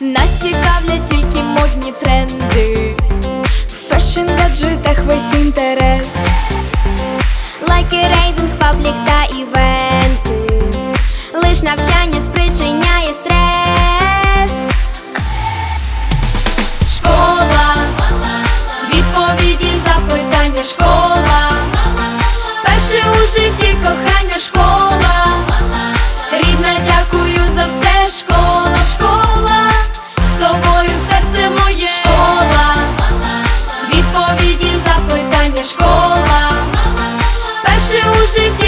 Нас цікавлять тільки модні тренди, в фешн гаджетах весь інтерес, лайки, рейтинг, паблік та івенти, лиш навчання. Shifty